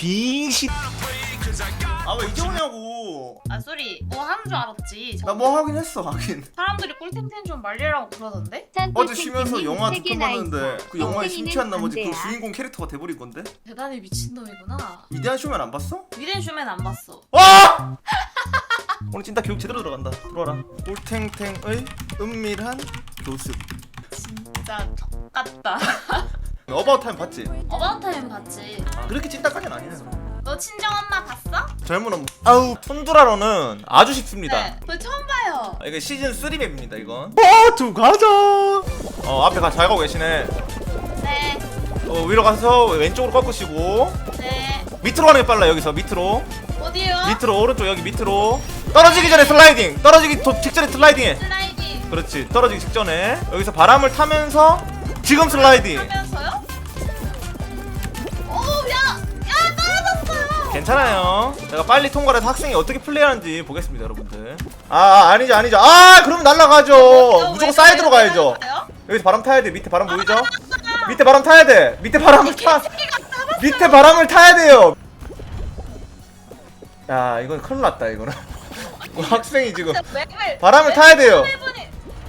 빙시 아왜 이제 오냐고 아 소리 뭐 하는 줄 알았지. 나 뭐 하긴 했어 하긴 사람들이 꿀템템 좀 말리라고 그러던데? 어제 쉬면서 영화 두편 봤는데 그 영화에 심취한 나머지 그 주인공 캐릭터가 돼버린 건데 대단히 미친놈이구나. 위대한 쇼맨 안 봤어? 위덴 쇼맨 안 봤어. 와! 오늘 진짜 교육 제대로 들어간다 들어와라 꿀탱탱의 은밀한 교습 진짜 똑같다. 어바웃 타임 봤지? 어바웃 타임 봤지? 아, 그렇게 찐따까지는 아니야 너 친정 엄마 봤어? 젊은 엄마 아우 툰드라로는 아주 쉽습니다 네. 저 처음 봐요. 아, 이거 시즌 3맵입니다 이건 버투 가자 어 앞에 가, 잘 가고 계시네 네. 어, 위로 가서 왼쪽으로 꺾으시고 네. 밑으로 가는 게 빨라 여기서 밑으로 어디요? 밑으로 오른쪽 여기 밑으로 떨어지기 전에 슬라이딩 떨어지기 도, 직전에 슬라이딩해 슬라이딩 그렇지 떨어지기 직전에 여기서 바람을 타면서 지금 슬라이딩 괜찮아요. 제가 빨리 통과를 해서 학생이 어떻게 플레이하는지 보겠습니다 여러분들. 아, 아 아니죠 아니죠. 아 그럼 날라가죠. 어, 무조건 왜, 사이드로 왜, 왜 가야죠? 여기서 바람 타야 돼. 밑에 바람 보이죠? 밑에 바람 타야 돼. 밑에 바람을 타. 밑에 바람을 타야 돼요. 야 이건 큰일 났다 이거는. 뭐 학생이 지금 바람을 타야 돼요.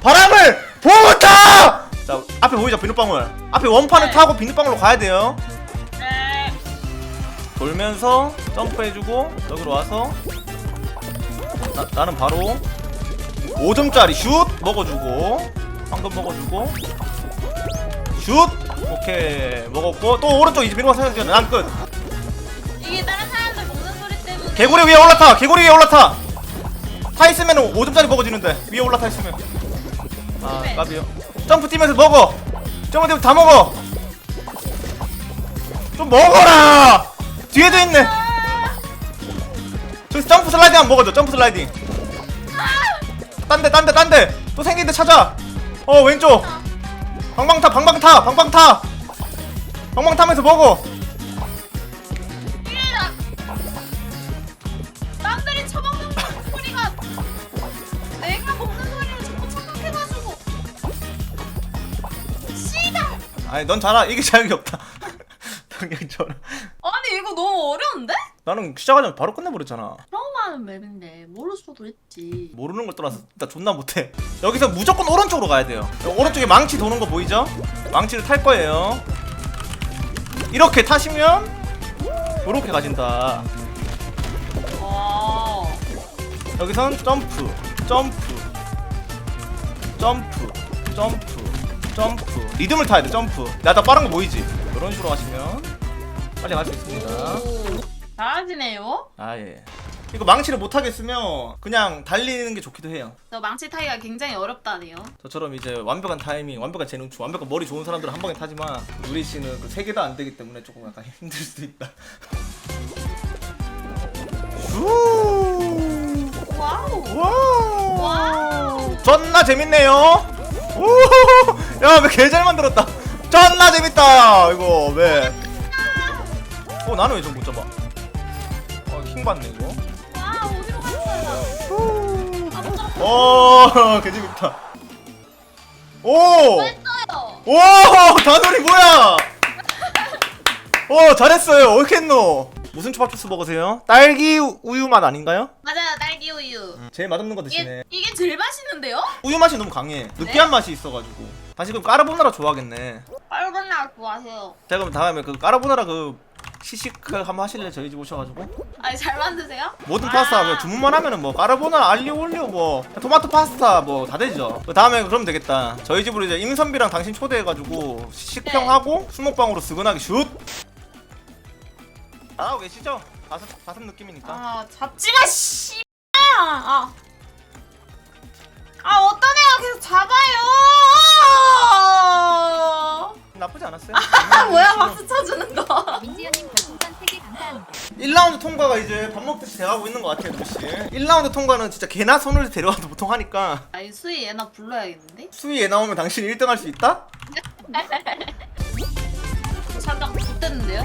바람을 보고 타! 자 앞에 보이죠? 비눗방울. 앞에 원판을 네. 타고 비눗방울로 가야 돼요. 네. 돌면서 점프해주고 여기로 와서 나, 나는 바로 5점짜리 슛 먹어주고 방금 먹어주고 슛! 오케이 먹었고 또 오른쪽 이제 밀어서 생각해 난끝. 이게 다른 사람들 먹는 소리 때문에. 개구리 위에 올라타 개구리 위에 올라타. 타 있으면 5점짜리 먹어지는데 위에 올라타 있으면. 아 네. 까비요. 점프 뛰면서 먹어! 점프 뛰면서 다 먹어! 좀 먹어라 뒤에도 있네. 저기서 점프 슬라이딩 한 번 먹어줘 점프 슬라이딩. 딴데 딴데 딴 데. 또 생긴 데 찾아. 어 왼쪽. 방방 타 방방 타 방방 타. 방방 타면서 먹어. 이게 나- 남들이 처먹는 소리가 내가 먹는 소리를 자꾸 착각해가지고. 씨발. 아니 넌 잘하 이게 자격이 없다. 당연히처럼 아니 이거 너무 어려운데? 나는 시작하자마자 바로 끝내버렸잖아. 처음 하는 맵인데 모를 수도 있지. 모르는 걸 떠나서 나 존나 못해. 여기서 무조건 오른쪽으로 가야 돼요. 오른쪽에 망치 도는 거 보이죠? 망치를 탈 거예요. 이렇게 타시면 이렇게 가진다. 와 여기선 점프 점프 점프 점프 점프. 리듬을 타야 돼 점프. 나다 빠른 거 보이지? 이런 식으로 하시면 빨리 갈 수 있습니다 오, 잘하시네요 아 예 이거 망치를 못 하겠으면 그냥 달리는 게 좋기도 해요 저 망치 타기가 굉장히 어렵다네요 저처럼 이제 완벽한 타이밍, 완벽한 재능충, 완벽한 머리 좋은 사람들은 한 방에 타지만 우리 씨는 그 세개다안 되기 때문에 조금 약간 힘들 수도 있다. 우 와우 와우. 와우 존나 재밌네요. 우 야, 왜 개 잘 만들었다. 존나 재밌다. 이거 왜? 어, 나는 왜 좀 못 잡아? 어, 킹 받네 이거. 와 어디로 갔어요 아못 잡았어요 어, 개 재밌다. 오. 했어요 오 다놀이 뭐야 어 잘했어요 했노 무슨 초밥주스 먹으세요? 딸기 우- 우유 맛 아닌가요? 맞아요 딸기 우유 제일 맛없는 거 드시네 이게, 이게 제일 맛있는데요? 우유 맛이 너무 강해 느끼한 맛이 있어가지고 다시 그럼 까르보나라 좋아하겠네 빨간 날 좋아하세요 제가 그럼 다음에 그 까르보나라 그 시식 그 한번 하실래 저희 집 오셔가지고 아니 잘 만드세요? 모든 아. 파스타 그냥 주문만 하면은 뭐 까르보나라 알리오 올리오 뭐 토마토 파스타 뭐 다 되죠 그 다음에 그러면 되겠다 저희 집으로 이제 임선비랑 당신 초대해가지고 식평하고 수목방으로 스근하게 슛 잘하고 계시죠? 다섯 다섯 느낌이니까 아 잡지마 씨. 아. 아 어떤 애가 계속 잡아요. 나쁘지 않았어요 아 뭐야 박수 쳐주는 거. 민지연님 별풍선 3개 감사합니다. 1라운드 통과가 이제 밥 먹듯이 돼가고 있는 것 같아요 도시 1라운드 통과는 진짜 개나 손을 데려와도 보통 하니까 아이 수희 얘나 불러야겠는데? 수위에 나오면 당신이 1등 할 수 있다? 잠깐 못됐는데요?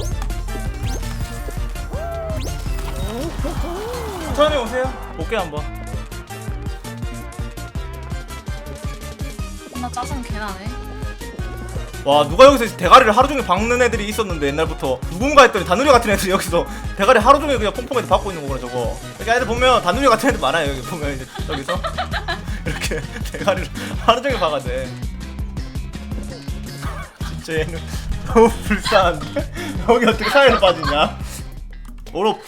천천히 오세요 볼게요 한번 나 짜증 개나네. 와 누가 여기서 대가리를 하루 종일 박는 애들이 있었는데 옛날부터. 누군가 했더니 다누리 같은 애들이 여기서 대가리 하루 종일 그냥 퐁퐁해서 박고 있는 거구나 저거. 이렇게 애들 보면 다누리 같은 애들 많아요 여기 보면 이제 여기서. 이렇게 대가리를 하루 종일 박아대 진짜 얘는 너무 불쌍한데? 여기 어떻게 사회를 빠지냐? 오로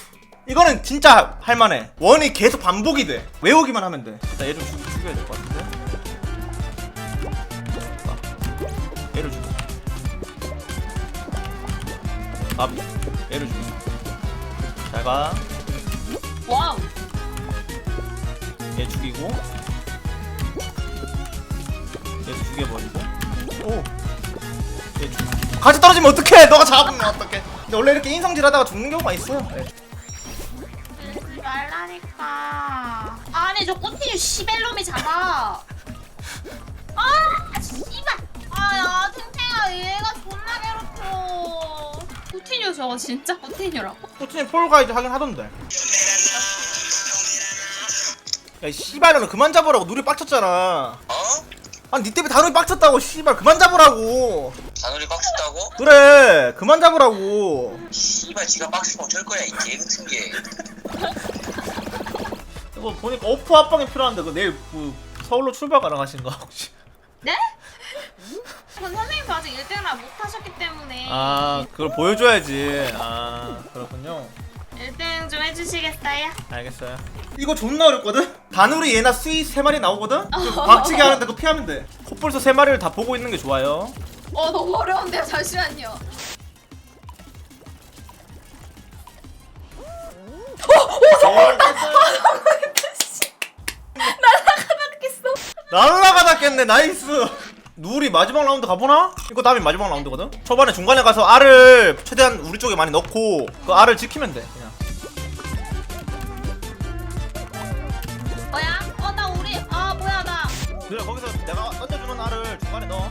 이거는 진짜 할만해. 원이 계속 반복이 돼. 외우기만 하면 돼. 일단 얘 좀 죽여야 될 것 같은 아 얘를 죽여 잘가 와우. 얘 죽이고. 얘 죽여버리고. 오얘 죽. 같이 떨어지면 어떡해? 너가 잡으면 어떡해? 근데 원래 이렇게 인성질 하다가 죽는 경우가 있어요. 네. 말라니까. 아니 저 꽃티뉴 시벨놈이 잡아. 아 저거 진짜 꽃티뉴라고? 코치님 폴가이드 하긴 하던데 야이 씨발년아 그만 잡으라고 누리 빡쳤잖아 어? 아니 니 때문에 다누리 빡쳤다고 씨발 그만 잡으라고 다누리 빡쳤다고? 그래 그만 잡으라고 씨발 지가 빡치면 어쩔 거야 이개 같은 게 이거 보니까 오프 합방이 필요한데 그 내일 그 서울로 출발 가능하신가 혹시 네? 전 선생님도 아직 1등을 못 하셨기 때문에. 아 그걸 보여줘야지. 아 그렇군요. 1등 좀 해주시겠어요? 알겠어요. 이거 존나 어렵거든? 다누리 얘나 스윗 세 마리 나오거든? 그 박치기 하는데 그거 피하면 돼. 콧불소 세 마리를 다 보고 있는 게 좋아요. 어 너무 어려운데요. 잠시만요. 날라가 닿겠네. 나이스 누리 마지막 라운드 가보나? 이거 다음에 마지막 라운드거든? 초반에 중간에 가서 알을 최대한 우리 쪽에 많이 넣고 그 알을 지키면 돼 그냥 뭐야? 어 나 우리 아 뭐야 나 그래 거기서 내가 던져주는 알을 중간에 넣어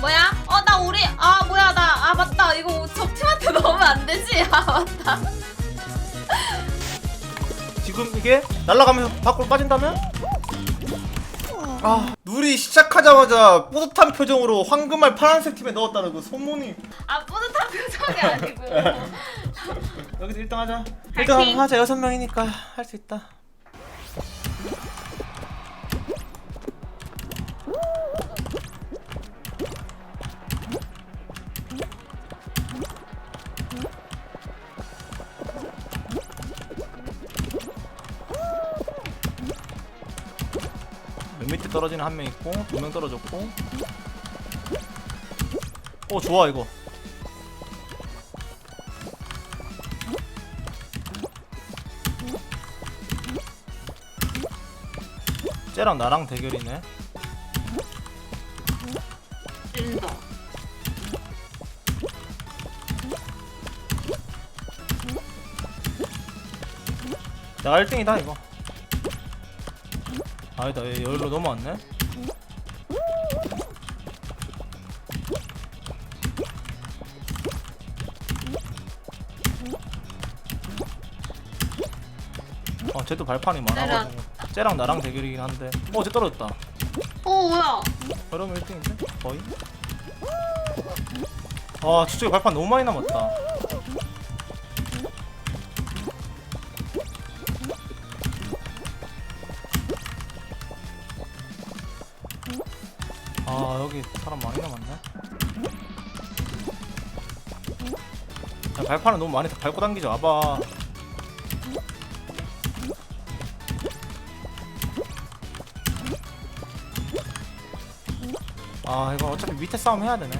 뭐야? 어 나 우리 아 뭐야 나 아 맞다 이거 저 팀한테 넣으면 안 되지 아 맞다 지금 이게 날아가면서 밖으로 빠진다면? 아 누리 시작하자마자 뿌듯한 표정으로 황금알 파란색 팀에 넣었다는 그 소문이. 아 뿌듯한 표정이 아니고. 여기서 1등 하자. 파이팅. 1등 하자. 여섯 명이니까 할 수 있다 떨어지는 한 명 있고 두 명 떨어졌고. 오 좋아 이거. 쟤랑 나랑 대결이네. 린더. 내가 1등이다 이거 아니다 얘 여기로 넘어왔네. 어 쟤도 발판이 많아가지고 쟤랑 나랑 대결이긴 한데. 어쟤 떨어졌다. 어 뭐야? 그러면 1등인데? 거의? 아 저쪽에 발판 너무 많이 남았다 아 여기 사람 많이 남았네. 야, 발판을 너무 많이 밟고 당기지 와봐. 아 이거 어차피 밑에 싸움 해야 되네.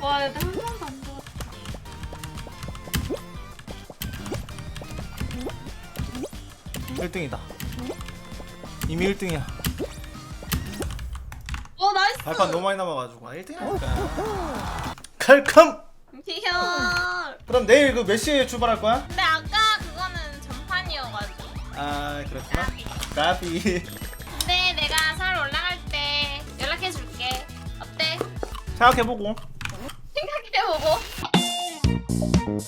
와 얘들 한 번도 1등이다. 이미 1등이야. 어 나이스! 발판 너무 많이 남아가지고. 아 1등이니까. 칼컴 귀여워 그럼 내일 그 몇 시에 출발할 거야? 근데 아까 그거는 전판이어가지고. 아 그렇구나. 까비. 근데 내가 서울 올라갈 때 연락해 줄게. 어때? 생각해보고. 생각해보고. 음.